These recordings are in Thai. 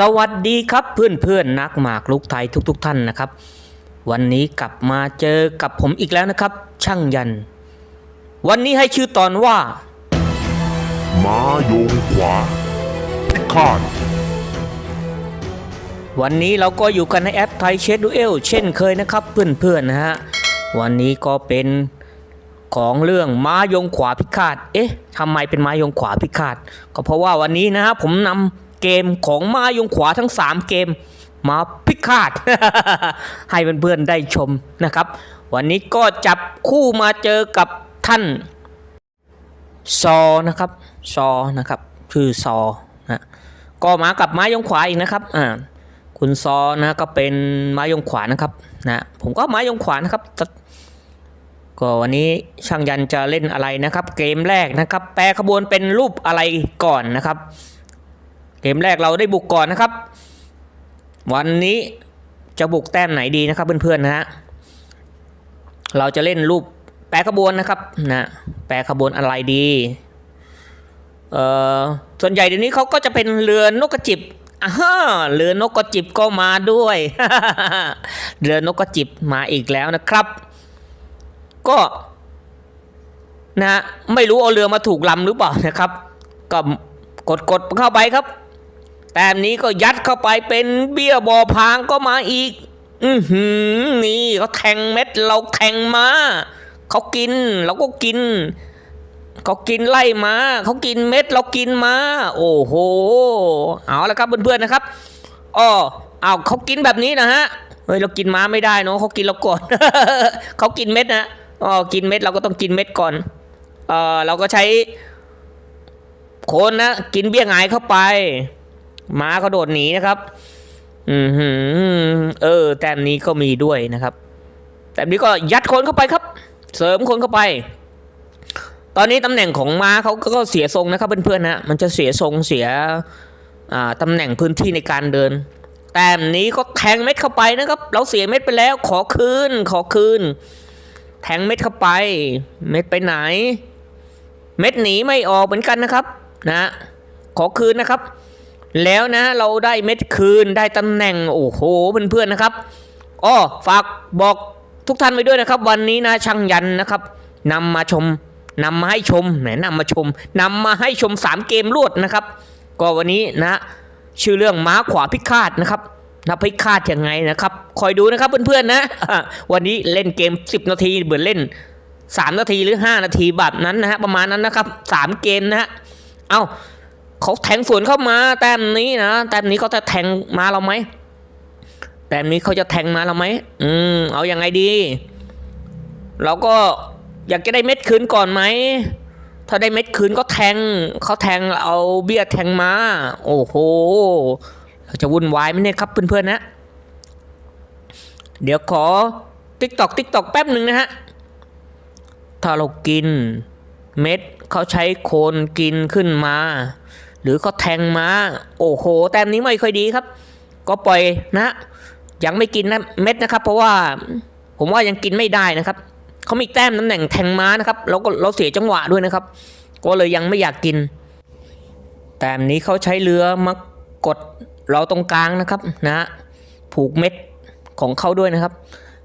สวัสดีครับเพื่อนเพื่อนๆนักหมากลุกไทยทุกๆทท่านนะครับ วันนี้กลับมาเจอกับผมอีกแล้วนะครับ ช่างยัน วันนี้ให้ชื่อตอนว่าม้าโยงขวาพิฆาตวันนี้เราก็อยู่กันในแอปไทยเชดดูเอลเช่นเคยนะครับเพื่อนๆนะฮะวันนี้ก็เป็นของเรื่องม้ายงขวาพิฆาตเอ๊ะทำไมเป็นม้ายงขวาพิฆาตก็เพราะว่าวันนี้นะฮะผมนำ เกมของม้ายงขวาทั้ง 3 เกม มาพิฆาต ให้เพื่อนๆได้ชมนะครับ วันนี้ก็จับคู่มาเจอกับท่านซอนะครับซอนะครับชื่อซอนะก็มากับไม้ยงขวาอีกนะครับอ่าคุณซอนะก็เป็นไม้ยงขวานะครับนะผมก็ไม้ยงขวานะครับก็วันนี้ช่างยันจะเล่นอะไรนะครับ เกมแรกนะครับ แปลขบวนเป็นรูปอะไรก่อนนะครับ เกมแรกเราได้บุกก่อนนะครับ วันนี้จะบุกแต้มไหนดีนะครับเพื่อนๆนะฮะเราจะเล่นรูปแปรขบวนนะครับนะแปรขบวนอะไรดีเอ่อส่วนใหญ่เดี๋ยวนี้เขาก็จะเป็นเรือนกกระจิบอ่าเรือนกกระจิบก็มาด้วย เรือนกกระจิบมาอีกแล้วนะครับ ก็นะไม่รู้เอาเรือมาถูกลำหรือเปล่านะครับ ก็กดกดเข้าไปครับ แต้มนี้ก็ยัดเข้าไปเป็นเบี้ยบอพางก็มาอีก อือหือนี่เขาแทงเม็ดเราแทงมาเขากินเราก็กินเขากินไล่มาเขากินเม็ดเรากินมา โอ้โห เอาละครับเพื่อนๆนะครับอ้อเอาเขากินแบบนี้นะฮะเฮ้ยเรากินม้าไม่ได้เนาะเขากินเราก่อนเขากินเม็ดนะอ๋อกินเม็ดเราก็ต้องกินเม็ดก่อนเออเราก็ใช้โคนนะกินเบี้ยงายเข้าไป ม้าก็โดดหนีนะครับ อืมหือ เออ แต้มนี้ก็มีด้วยนะครับ แต้มนี้ก็ยัดคนเข้าไปครับ เสริมคนเข้าไป ตอนนี้ตำแหน่งของม้าเขาก็เสียทรงนะครับเพื่อนๆนะ มันจะเสียทรงเสียอ่าตำแหน่งพื้นที่ในการเดิน แต้มนี้ก็แทงเม็ดเข้าไปนะครับ เราเสียเม็ดไปแล้ว ขอคืน ขอคืน แทงเม็ดเข้าไป เม็ดไปไหน เม็ดหนีไม่ออกเหมือนกันนะครับ นะ ขอคืนนะครับ แล้วนะเราได้เม็ดคืนได้ตำแหน่งโอ้โหเพื่อนๆนะครับอ้อฝากบอกทุกท่านไปด้วยนะครับ วันนี้นะช่างยันนะครับนำมาชมนำมาให้ชมไหนนำมาชมนำมาให้ชม 3 เกมรวดนะครับ ก็วันนี้นะชื่อเรื่องม้าขวาพิฆาตนะครับนะพิฆาตยังไงนะครับ คอยดูนะครับเพื่อนๆนะอะวันนี้เล่นเกม 10 นาทีเหมือนเล่น 3 นาทีหรือ 5 นาทีแบบนั้นนะฮะประมาณนั้นนะครับ 3 เกมนะฮะเอ้า เขาแทงสวนเข้ามา แต้มนี้นะแต้มนี้เขาจะแทงมาเราไหมแต้มนี้เขาจะแทงมาเราไหมอืมเอาอยัางไงดี เราก็อยากจะได้เม็ดคืนก่อนไหมถ้าได้เม็ดคืนก็แทงเขาแทงเอาเบี้ยแทงมา โอ้โหเราจะวุ่นวายไหมเนี่ยครับเพื่อนๆนะ เดี๋ยวขอติ๊กตอกติ๊กตอกแป๊บหนึ่งนะฮะ ถ้าเรากินเม็ดเขาใช้โคนกินขึ้นมา หรือเขาแทงมาโอ้โห แต้มนี้ไม่ค่อยดีครับ ก็ปล่อยนะ ยังไม่กินนะเม็ดนะครับ เพราะว่าผมว่ายังกินไม่ได้นะครับ เขามีแต้มตำแหน่งแทงม้านะครับเราก็เราเสียจังหวะด้วยนะครับ ก็เลยยังไม่อยากกิน แต้มนี้เขาใช้เรือมากดเราตรงกลางนะครับนะ ผูกเม็ดของเขาด้วยนะครับ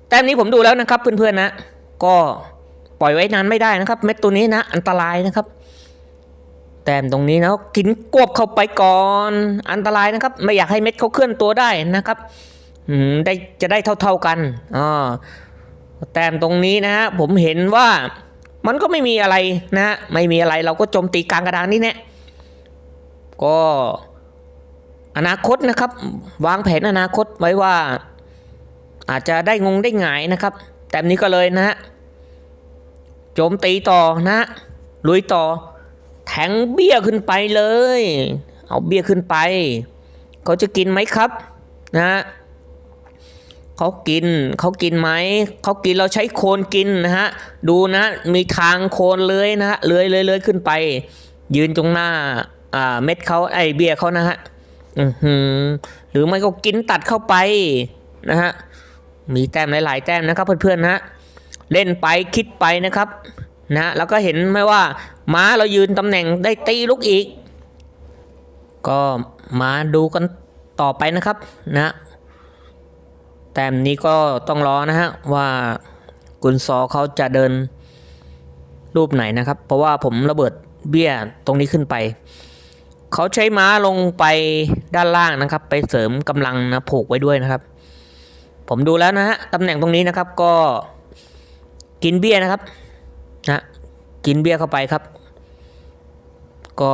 แต้มนี้ผมดูแล้วนะครับเพื่อนๆนะ ก็ปล่อยไว้นานไม่ได้นะครับ เม็ดตัวนี้นะ อันตรายนะครับ แต้มตรงนี้นะกินกวบเข้าไปก่อน อันตรายนะครับ ไม่อยากให้เม็ดเขาเคลื่อนตัวได้นะครับได้จะได้เท่าๆกันอ่าแต้มตรงนี้นะฮะผมเห็นว่ามันก็ไม่มีอะไรนะฮะไม่มีอะไรเราก็โจมตีกลางกระดานนี่แน่ก็อนาคตนะครับ วางแผนอนาคตไว้ว่า อาจจะได้งงได้หงายนะครับ แต้มนี้ก็เลยนะฮะโจมตีต่อนะลุยต่อ แทงเบี้ยขึ้นไปเลย เอาเบี้ยขึ้นไป เขาจะกินไหมครับนะเขากินเขากินไหมเขากินเราใช้โคนกินนะฮะดูนะมีทางโคนเลยนะฮะเลื้อยเลื้อยเลยขึ้นไป ยืนตรงหน้าอ่าเม็ดเขาไอเบี้ยเขานะฮะอือหือหรือไม่ก็กินตัดเข้าไปนะฮะมีแต้มหลาย ๆ แต้มนะครับเพื่อนๆนะฮะเล่นไปคิดไปนะครับ นะแล้วก็เห็นไหมว่า ม้าเรายืนตำแหน่งได้ตีลูกอีก ก็มาดูกันต่อไปนะครับนะแต้มนี้ก็ต้องรอนะฮะว่ากุนซอเขาจะเดินรูปไหนนะครับ เพราะว่าผมระเบิดเบี้ยตรงนี้ขึ้นไปเขาใช้ม้าลงไปด้านล่างนะครับ ไปเสริมกำลังนะผูกไว้ด้วยนะครับ ผมดูแล้วนะฮะตำแหน่งตรงนี้นะครับก็กินเบี้ยนะครับ นะกินเบี้ยเข้าไปครับ ก็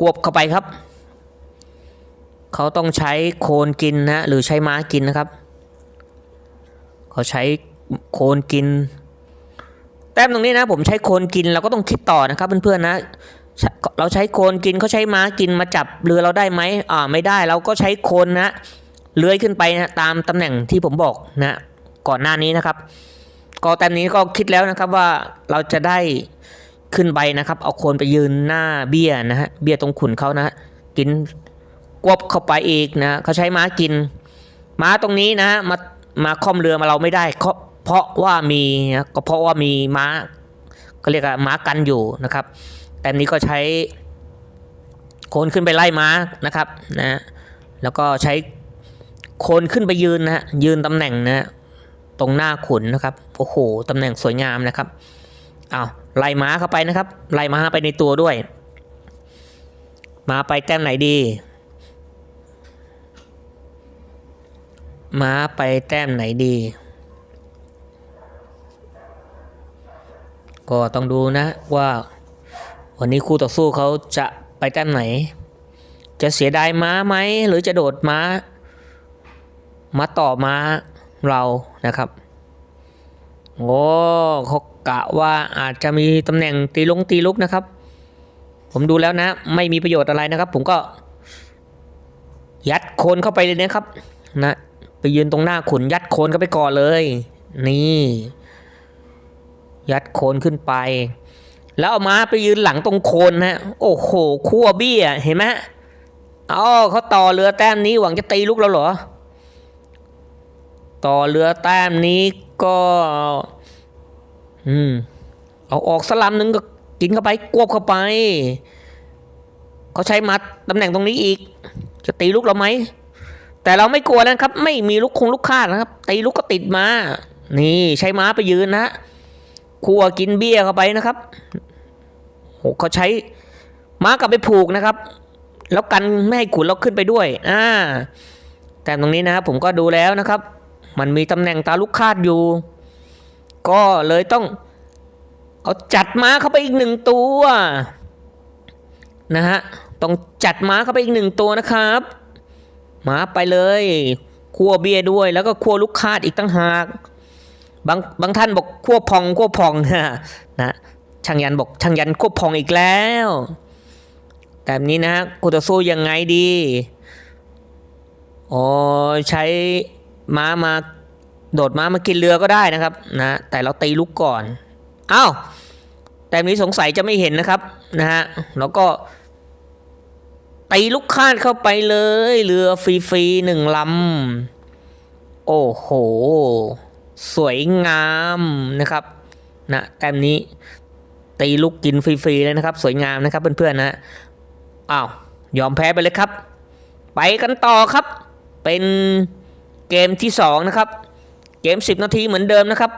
กวบเข้าไปครับ เขาต้องใช้โคนกินนะหรือใช้ม้ากินนะครับ เขาใช้โคนกิน แต้มตรงนี้นะ ผมใช้โคนกินเราก็ต้องคิดต่อนะครับเพื่อนๆนะเราใช้โคนกินเขาใช้ม้ากินมาจับเรือเราได้ไหมอ่าไม่ได้เราก็ใช้โคนนะเลื้อยขึ้นไปนะตามตำแหน่งที่ผมบอกนะ ก่อนหน้านี้นะครับ ก็แต้มนี้ก็คิดแล้วนะครับว่าเราจะได้ขึ้นไปนะครับ เอาโคนไปยืนหน้าเบี้ยนะฮะเบี้ยตรงขุนเขานะกินกวบเข้าไปอีกนะเขาใช้ม้ากิน ม้าตรงนี้นะมามาค่อมเรือมาเราไม่ได้เพราะเพราะว่ามีนะก็เพราะว่ามีม้าก็เรียกว่าม้ากันอยู่นะครับ แต่นี้ก็ใช้โคนขึ้นไปไล่ม้านะครับนะแล้วก็ใช้โคนขึ้นไปยืนนะฮะยืนตำแหน่งนะ ตรงหน้าขุนนะครับโอ้โหตำแหน่งสวยงามนะครับเอาไล่ม้าเข้าไปนะครับไล่ม้าไปในตัวด้วยม้าไปแต้มไหนดี ม้าไปแต้มไหนดี ก็ต้องดูนะว่าวันนี้คู่ต่อสู้เขาจะไปแต้มไหน จะเสียดายม้าไหมหรือจะโดดม้า มาต่อม้า เรานะครับโอ้เขากะว่าอาจจะมีตำแหน่งตีลงตีลุกนะครับ ผมดูแล้วนะ ไม่มีประโยชน์อะไรนะครับ ผมก็ยัดโคนเข้าไปเลยนะครับ นะ ไปยืนตรงหน้าขุนยัดโคนเข้าไปก่อนเลย นี่ ยัดโคนขึ้นไป แล้วเอาม้าไปยืนหลังตรงโคนนะโอ้โหขั้วเบี้ยเห็นไหมอ๋อเขาต่อเรือแต้มนี้หวังจะตีลูกเราเหรอ ต่อเรือแต้มนี้ก็ อืม เอาออกสลัมหนึ่งก็กินเข้าไปกวบเข้าไป เขาใช้มัดตำแหน่งตรงนี้อีก จะตีลูกเราไหม แต่เราไม่กลัวนะครับ ไม่มีลูกคงลูกคาดนะครับ ตีลูกก็ติดมา นี่ใช้ม้าไปยืนนะครัวกินเบี้ยเข้าไปนะครับโหเขาใช้ม้ากลับไปผูกนะครับ แล้วกันไม่ให้ขุนเราขึ้นไปด้วย อ่า แต่ตรงนี้นะครับผมก็ดูแล้วนะครับ มันมีตำแหน่งตาลูกคาดอยู่ ก็เลยต้องเอาจัดม้าเข้าไปอีกหนึ่งตัวนะฮะต้องจัดม้าเข้าไปอีกหนึ่งตัวนะครับม้าไปเลยคั่วเบียด้วย แล้วก็คั่วลูกคาดอีกตั้งหากบางบางท่านบอกคั่วพองคั่วพองนะช่างยันบอกช่างยันคั่วพองอีกแล้วแบบนี้นะกูจะสู้ยังไงดีอ๋อใช้ม้ามา โดดม้ามากินเรือก็ได้นะครับนะแต่เราตีลูกก่อนอ้าวแต่นี้สงสัยจะไม่เห็นนะครับนะฮะแล้วก็ตีลูกคาดเข้าไปเลย เรือฟรีๆหนึ่งลำโอ้โห สวยงามนะครับนะแต้มนี้ตีลูกกินฟรีๆเลยนะครับ สวยงามนะครับเพื่อนๆนะอ้าวยอมแพ้ไปเลยครับ ไปกันต่อครับ เป็นเกมที่สองนะครับ เกม 10 นาทีเหมือนเดิมนะครับ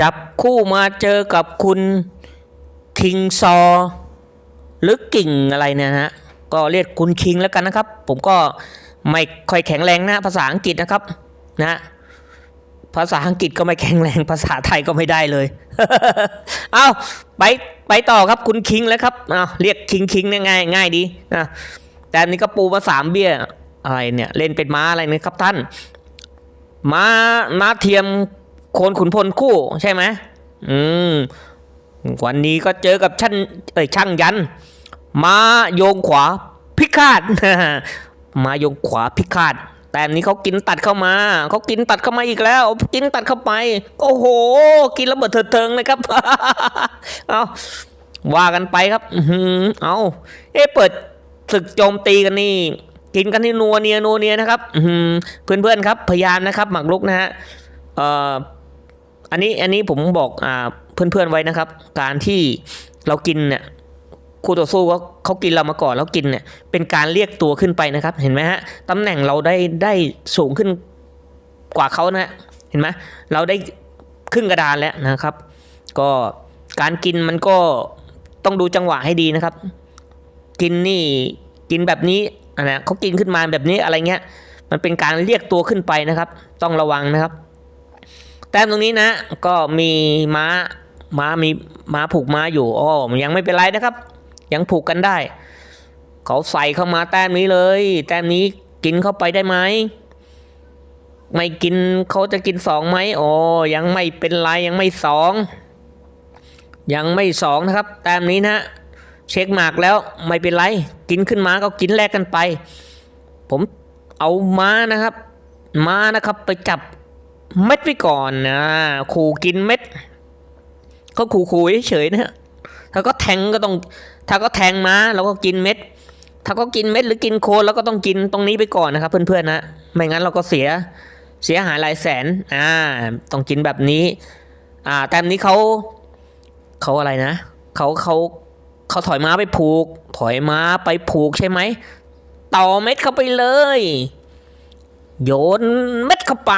จับคู่มาเจอกับคุณคิงซอหรือกิ่งอะไรเนี่ยนะฮะก็เรียกคุณคิงแล้วกันนะครับ ผมก็ไม่ค่อยแข็งแรงนะภาษาอังกฤษนะครับนะภาษาอังกฤษก็ไม่แข็งแรงภาษาไทยก็ไม่ได้เลย เอาไปไปต่อครับคุณคิงแล้วครับเอาเรียกคิงคิงง่ายง่ายดีนะแต่อันนี้ก็ปูมาสามเบี้ยอะไรเนี่ยเล่นเป็นม้าอะไรนี่ครับท่าน ม้าม้าเทียมโคนขุนพลคู่ใช่ไหมอืมวันนี้ก็เจอกับช่างเอ้ยช่างยันมาโยงขวาพิฆาตมาโยงขวาพิฆาตแต่นี้เขากินตัดเข้ามา เขากินตัดเข้ามาอีกแล้ว กินตัดเข้าไป โอ้โห กินแล้วเบิดเถิดเทิงเลยครับ เอาว่ากันไปครับอื้อหือเอาเอ๊เปิดศึกโจมตีกันนี่ กินกันที่นัวเนียนัวเนียนะครับอื้อหือเพื่อนๆครับพยายามนะครับ หมักลุกนะฮะอันนี้อันนี้ผมบอกอ่าเพื่อนๆไว้นะครับ การที่เรากินเนี่ยคู่ต่อสู้เขาเขากินเรามาก่อนแล้วกินเนี่ยเป็นการเรียกตัวขึ้นไปนะครับ เห็นไหมฮะตำแหน่งเราได้ได้สูงขึ้นกว่าเขานะฮะเห็นไหมเราได้ขึ้นกระดานแล้วนะครับ ก็การกินมันก็ต้องดูจังหวะให้ดีนะครับ กินนี่กินแบบนี้ อะนะเขากินขึ้นมาแบบนี้อะไรเงี้ย มันเป็นการเรียกตัวขึ้นไปนะครับ ต้องระวังนะครับ แต้มตรงนี้นะ ก็มีม้าม้ามีม้าผูกม้าอยู่อ๋อยังไม่เป็นไรนะครับ ยังผูกกันได้ เขาใส่เข้ามาแต้มนี้เลย แต้มนี้กินเข้าไปได้ไหมไม่กินเขาจะกินสองไหมอ๋อยังไม่เป็นไรยังไม่สองยังไม่สองนะครับ แต้มนี้นะ เช็คหมากแล้วไม่เป็นไร กินขึ้นมาก็กินแลกกันไป ผมเอาม้านะครับ ม้านะครับไปจับเม็ดไว้ก่อนนะขู่กินเม็ด ก็ขู่ขู่เฉยๆนะฮะถ้าก็แทงก็ต้อง ถ้าก็แทงม้าเราก็กินเม็ด ถ้าก็กินเม็ดหรือกินโคนเราก็ต้องกินตรงนี้ไปก่อนนะครับ เพื่อนๆนะไม่งั้นเราก็เสียเสียหายหลายแสน อ่า ต้องกินแบบนี้ อ่า แต่นี้เขาเขาอะไรนะ เขาเขา เขาถอยม้าไปผูก ถอยม้าไปผูกใช่ไหมต่อเม็ดเข้าไปเลย โยนเม็ดเข้าไป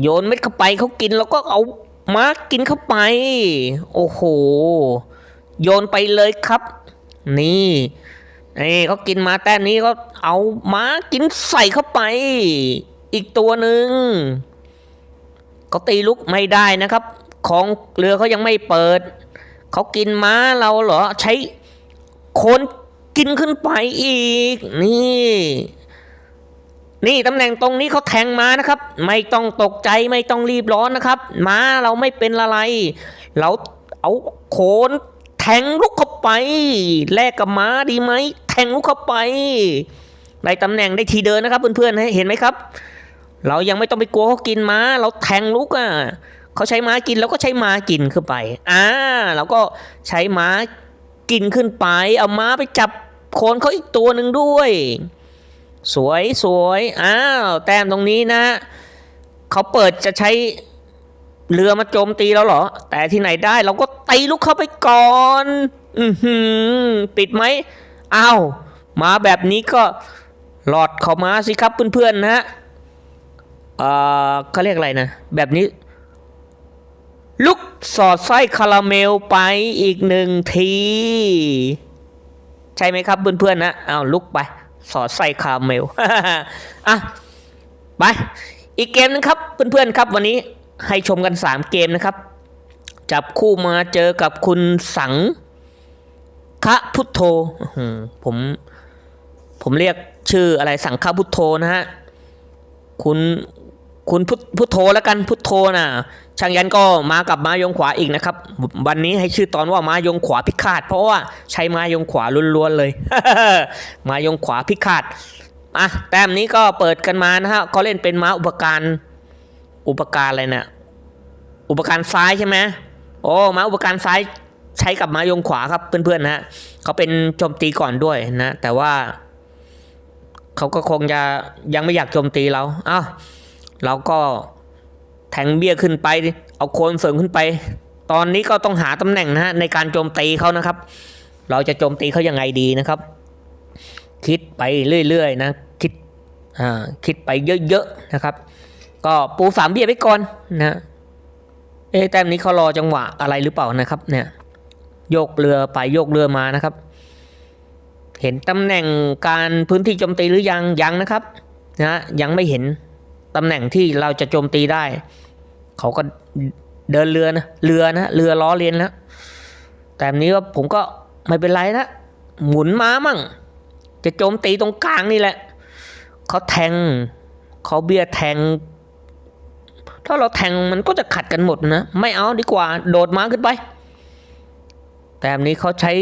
โยนเม็ดเข้าไปเขากินแล้วก็เอาม้ากินเข้าไป โอ้โห โยนไปเลยครับ นี่นี่เขากินมาแต้มนี้ก็เอาม้ากินใส่เข้าไป อีกตัวหนึ่งเขาตีลุกไม่ได้นะครับ ของเรือเขายังไม่เปิด เขากินม้าเราเหรอ ใช้โคนกินขึ้นไปอีก นี่ นี่ตำแหน่งตรงนี้เขาแทงม้านะครับ ไม่ต้องตกใจไม่ต้องรีบร้อนนะครับ ม้าเราไม่เป็นอะไร เราเอาโคนแทงลูกเข้าไป แลกกับม้าดีไหมแทงลูกเข้าไปได้ตำแหน่งได้ทีเดินนะครับเพื่อนๆเห็นไหมครับ เรายังไม่ต้องไปกลัวเขากินม้า เราแทงลูกอะ เขาใช้ม้ากินแล้วก็ใช้ม้ากินขึ้นไป อ่าเราก็ใช้ม้ากินขึ้นไป เอาม้าไปจับโคนเขาอีกตัวหนึ่งด้วย สวยสวยอ้าวแต้มตรงนี้นะ เขาเปิดจะใช้เรือมาโจมตีเราเหรอ แต่ที่ไหนได้เราก็ตีลูกเข้าไปก่อน อือหือปิดไหมอ้าวมาแบบนี้ก็หลอดเขามาสิครับเพื่อนๆนะฮะเอ่อเขาเรียกอะไรนะ แบบนี้ ลุกสอดไส้คาราเมลไปอีกหนึ่งที ใช่ไหมครับเพื่อนๆนะเอาลุกไป สอดไส้คาราเมลอะไปอีกเกมนึงครับเพื่อนๆครับวันนี้ให้ชมกัน 3 เกมนะครับ จับคู่มาเจอกับคุณสังคะพุทโธผมผมเรียกชื่ออะไรสังฆพุทโธนะฮะ คุณ คุณพุทพุทโธแล้วกันพุทโธนะช่างยันก็มากับม้ายงขวาอีกนะครับ วันนี้ให้ชื่อตอนว่าม้ายงขวาพิฆาต เพราะว่าใช้ม้ายงขวาล้วนๆเลย ม้ายงขวาพิฆาตอะแต้มนี้ก็เปิดกันมานะฮะเขาเล่นเป็นม้าอุปการอุปการอะไรเนี่ยอุปการซ้ายใช่ไหมโอ้ม้าอุปการซ้ายใช้กับม้ายงขวาครับเพื่อนๆนะฮะเขาเป็นโจมตีก่อนด้วยนะ แต่ว่าเขาก็คงจะยังไม่อยากโจมตีเราอ้าว เราก็แทงเบี้ยขึ้นไป เอาโคนเสริมขึ้นไป ตอนนี้ก็ต้องหาตำแหน่งนะฮะในการโจมตีเขานะครับ เราจะโจมตีเขายังไงดีนะครับ คิดไปเรื่อยๆนะคิดอ่าคิดไปเยอะๆนะครับ ก็ปูสามเบี้ยไปก่อนนะเอแต้มนี้เขารอจังหวะอะไรหรือเปล่านะครับ เนี่ยโยกเรือไปโยกเรือมานะครับ เห็นตำแหน่งการพื้นที่โจมตีหรือยังยังนะครับนะยังไม่เห็น ตำแหน่งที่เราจะโจมตีได้ เขาก็เดินเรือนะเรือนะเรือล้อเลียนแล้วแต่นนี้ว่าผมก็ไม่เป็นไรนะหมุนม้ามั่ง จะโจมตีตรงกลางนี่แหละ เขาแทง เขาเบียแทง ถ้าเราแทงมันก็จะขัดกันหมดนะ ไม่เอาดีกว่า โดดม้าขึ้นไป แต่นี้เขาใช้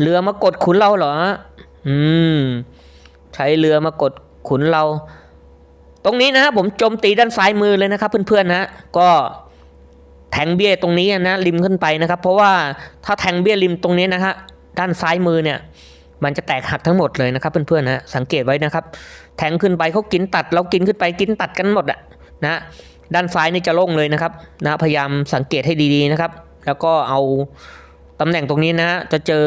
เรือมากดขุนเราเหรอ อืม ใช้เรือมากดขุนเรา ตรงนี้นะฮะผมโจมตีด้านซ้ายมือเลยนะครับเพื่อนๆนะก็แทงเบี้ยตรงนี้นะริมขึ้นไปนะครับ เพราะว่าถ้าแทงเบี้ยริมตรงนี้นะฮะด้านซ้ายมือเนี่ย มันจะแตกหักทั้งหมดเลยนะครับเพื่อนๆนะสังเกตไว้นะครับ แทงขึ้นไปเขากินตัดเรากินขึ้นไปกินตัดกันหมดอะนะด้านซ้ายนี่จะโล่งเลยนะครับนะพยายามสังเกตให้ดีๆนะครับ แล้วก็เอาตำแหน่งตรงนี้นะฮะจะเจอ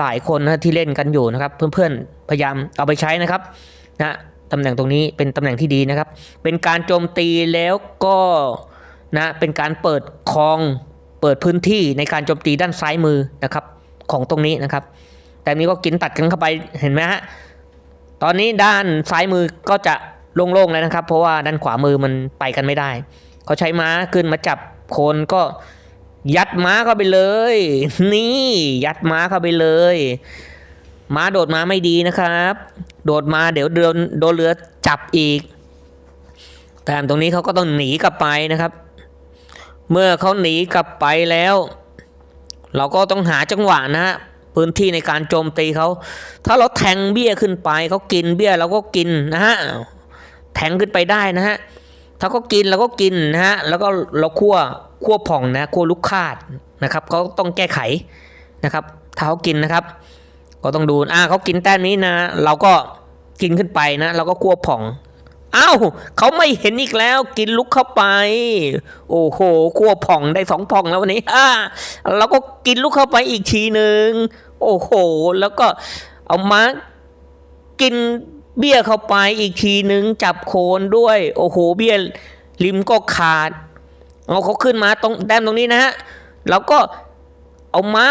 หลายๆคนนะที่เล่นกันอยู่นะครับ เพื่อนๆพยายามเอาไปใช้นะครับนะ ตำแหน่งตรงนี้เป็นตำแหน่งที่ดีนะครับ เป็นการโจมตีแล้วก็นะเป็นการเปิดคลองเปิดพื้นที่ในการโจมตีด้านซ้ายมือนะครับของตรงนี้นะครับ แต่นี้ก็กินตัดกันเข้าไปเห็นไหมฮะตอนนี้ด้านซ้ายมือก็จะโล่งๆแล้วนะครับ เพราะว่าด้านขวามือมันไปกันไม่ได้เขาใช้ม้าขึ้นมาจับโคนก็ยัดม้าเข้าไปเลย นี่ ยัดม้าเข้าไปเลย ม้าโดดมาไม่ดีนะครับ โดดมาเดี๋ยวโดนโดนเรือจับอีก แต่ตรงนี้เขาก็ต้องหนีกลับไปนะครับ เมื่อเขาหนีกลับไปแล้ว เราก็ต้องหาจังหวะนะฮะพื้นที่ในการโจมตีเขา ถ้าเราแทงเบี้ยขึ้นไปเขากินเบี้ยเราก็กินนะฮะ แทงขึ้นไปได้นะฮะ ถ้าเขากินเราก็กินนะฮะ แล้วก็เราคั่วคั่วผ่องนะคั่วลูกคาดนะครับเขาต้องแก้ไขนะครับ ถ้าเขากินนะครับ ก็ต้องดูอ่าเขากินแต้มนี้นะ เราก็กินขึ้นไปนะ เราก็คั่วผ่องอ้าวเขาไม่เห็นอีกแล้วกินลุกเข้าไป โอ้โหคั่วผ่องได้สองผ่องแล้ววันนี้อ่าเราก็กินลุกเข้าไปอีกทีหนึ่งโอ้โห แล้วก็เอามากินเบี้ยเข้าไปอีกทีหนึ่งจับโคนด้วย โอ้โห เบี้ยริมก็ขาดเอาเขาขึ้นมาตรงแต้มตรงนี้นะฮะเราก็เอามา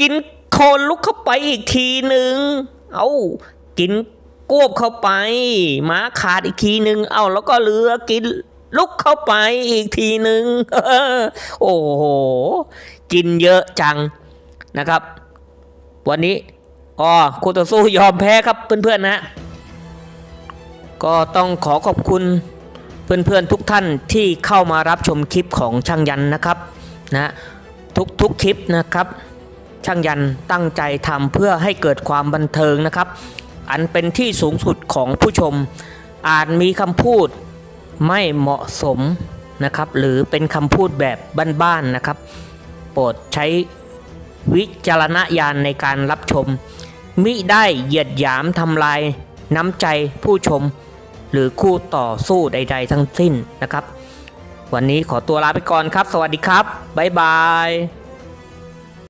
กิน โคนลุกเข้าไปอีกทีหนึ่งเอากินกวบเข้าไปม้าขาดอีกทีหนึ่งเอาแล้วก็เรือกินลุกเข้าไปอีกทีหนึ่งโอ้โห กินเยอะจังนะครับ วันนี้อ๋อคู่ต่อสู้ยอมแพ้ครับเพื่อนๆนะ ก็ต้องขอขอบคุณเพื่อนๆทุกท่านที่เข้ามารับชมคลิปของช่างยันนะครับนะทุกๆคลิปนะครับ ช่างยันตั้งใจทำเพื่อให้เกิดความบันเทิงนะครับ อันเป็นที่สูงสุดของผู้ชม อาจมีคำพูดไม่เหมาะสมนะครับ หรือเป็นคำพูดแบบบ้านๆนะครับ โปรดใช้วิจารณญาณในการรับชม มิได้เหยียดหยามทำลายน้ำใจผู้ชม หรือคู่ต่อสู้ใด ๆ ทั้งสิ้นนะครับ วันนี้ขอตัวลาไปก่อนครับ สวัสดีครับ บ๊ายบาย